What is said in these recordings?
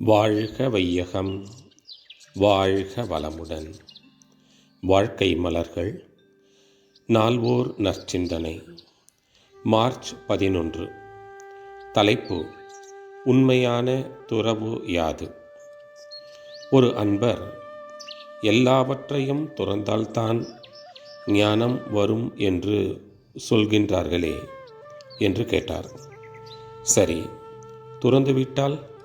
வாழ்க வையகம் வாழ்க வளமுடன். வாழ்க்கை மலர்கள் நால்வோர் நற்சிந்தனை. மார்ச் பதினொன்று. தலைப்பு உண்மையான துறவு யாது? ஒரு அன்பர் எல்லாவற்றையும் துறந்தால்தான் ஞானம் வரும் என்று சொல்கின்றார்களே என்று கேட்டார். சரி துறந்துவிட்டால்?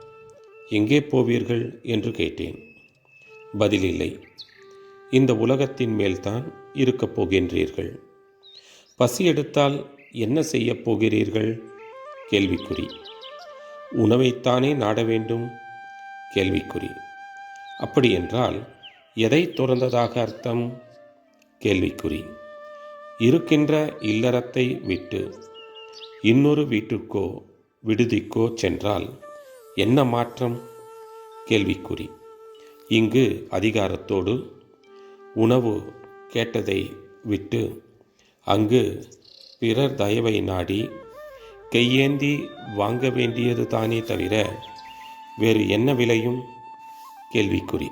எங்கே போவீர்கள் என்று கேட்டேன். பதில் இல்லை இந்த உலகத்தின் மேல்தான் இருக்கப் போகின்றீர்கள். பசி எடுத்தால் என்ன செய்யப் போகிறீர்கள்? கேள்விக்குறி. உணவைத்தானே நாட வேண்டும்? கேள்விக்குறி. அப்படியென்றால் எதை துறந்ததாக அர்த்தம்? கேள்விக்குறி. இருக்கின்ற இல்லறத்தை விட்டு இன்னொரு வீட்டுக்கோ விடுதிக்கோ சென்றால் என்ன மாற்றம்? கேள்விக்குறி. இங்கு அதிகாரத்தோடு உணவு கேட்டதை விட்டு அங்கு பிறர் தயவை நாடி கையேந்தி வாங்க வேண்டியது தானே தவிர வேறு என்ன விலையும்? கேள்விக்குறி.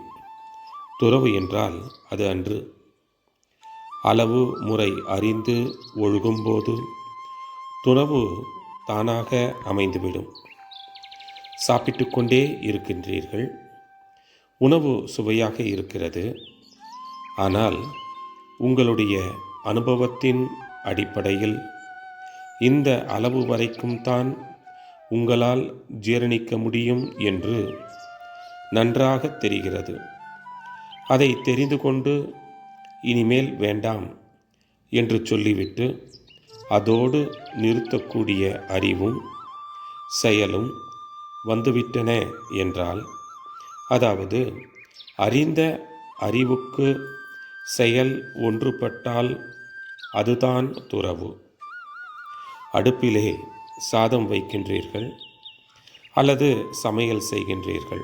துறவு என்றால் அது அன்று. அளவு முறை அறிந்து ஒழுகும்போது துறவு தானாக அமைந்துவிடும். சாப்பிட்டு கொண்டே இருக்கின்றீர்கள். உணவு சுவையாக இருக்கிறது. ஆனால் உங்களுடைய அனுபவத்தின் அடிப்படையில் இந்த அளவு வரைக்கும் தான் உங்களால் ஜீரணிக்க முடியும் என்று நன்றாக தெரிகிறது. அதை தெரிந்து கொண்டு இனிமேல் வேண்டாம் என்று சொல்லிவிட்டு அதோடு நிறுத்தக்கூடிய அறிவும் செயலும் வந்துவிட்டன என்றால் அதாவது அறிந்த அறிவுக்கு செயல் ஒன்றுபட்டால் அதுதான் துறவு. அடுப்பிலே சாதம் வைக்கின்றீர்கள் அல்லது சமையல் செய்கின்றீர்கள்.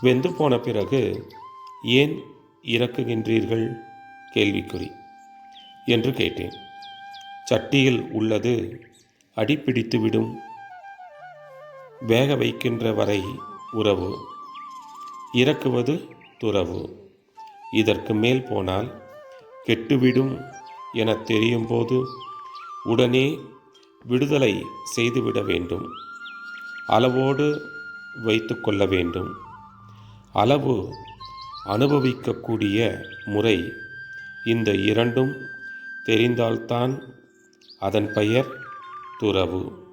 வெந்து போன பிறகு ஏன் இறக்குகின்றீர்கள்? கேள்விக்குறி என்று கேட்டேன். சட்டியில் உள்ளது அடிப்பிடித்துவிடும் வேக வைக்கின்ற வரை உறவு இறக்குவது துறவு. இதற்கு மேல் போனால் கெட்டுவிடும் என தெரியும் போது உடனே விடுதலை செய்துவிட வேண்டும். அளவோடு வைத்து கொள்ள வேண்டும். அளவு அனுபவிக்கக்கூடிய முறை இந்த இரண்டும் தெரிந்தால்தான் அதன் பெயர் துறவு.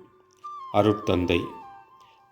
அருட்தந்தை.